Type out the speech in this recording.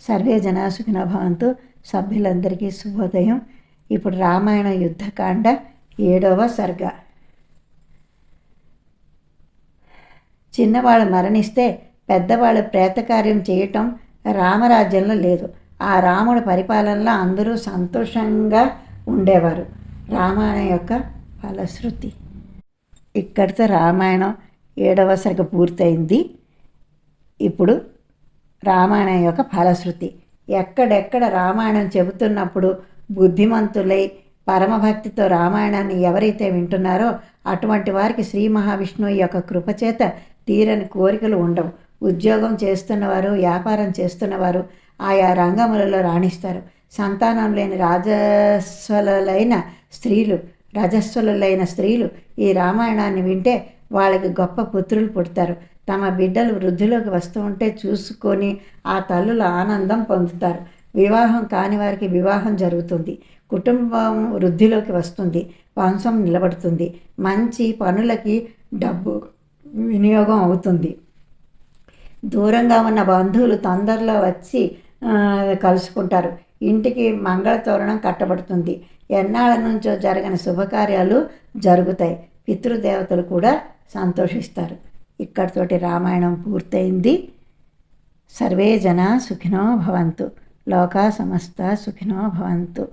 Survey జనా భవంతు సభ్యులందరికీ శుభోదయం. ఇప్పుడు రామాయణ యుద్ధకాండ ఏడవ సర్గ. చిన్నవాళ్ళు మరణిస్తే పెద్దవాళ్ళు ప్రేతకార్యం చేయటం రామరాజ్యంలో లేదు. ఆ రాముడి పరిపాలనలో అందరూ సంతోషంగా ఉండేవారు. రామాయణం యొక్క ఫలశ్రుతి. ఇక్కడితో రామాయణం ఏడవ సర్గ పూర్తయింది. ఇప్పుడు రామాయణం యొక్క ఫలశ్రుతి. ఎక్కడెక్కడ రామాయణం చెబుతున్నప్పుడు బుద్ధిమంతులై పరమభక్తితో రామాయణాన్ని ఎవరైతే వింటున్నారో అటువంటి వారికి శ్రీ మహావిష్ణువు యొక్క కృపచేత తీరని కోరికలు ఉండవు. ఉద్యోగం చేస్తున్నవారు వ్యాపారం చేస్తున్నవారు ఆయా రంగములలో రాణిస్తారు. సంతానం లేని రాజస్వలైన స్త్రీలు రజస్వలులైన స్త్రీలు ఈ రామాయణాన్ని వింటే వాళ్ళకి గొప్ప పుత్రులు పుడతారు. తమ బిడ్డలు వృద్ధిలోకి వస్తూ ఉంటే చూసుకొని ఆ తల్లుల ఆనందం పొందుతారు. వివాహం కాని వారికి వివాహం జరుగుతుంది. కుటుంబం వృద్ధిలోకి వస్తుంది. వంశం నిలబడుతుంది. మంచి పనులకి డబ్బు వినియోగం అవుతుంది. దూరంగా ఉన్న బంధువులు తొందరలో వచ్చి కలుసుకుంటారు. ఇంటికి మంగళ తోరణం కట్టబడుతుంది. ఎన్నాళ్ళ నుంచో జరగని శుభకార్యాలు జరుగుతాయి. పితృదేవతలు కూడా సంతోషిస్తారు. ఇక్కడితోటి రామాయణం పూర్తయింది. సర్వే జన సుఖినో భవంతు. లోక సమస్త సుఖినో భవంతు.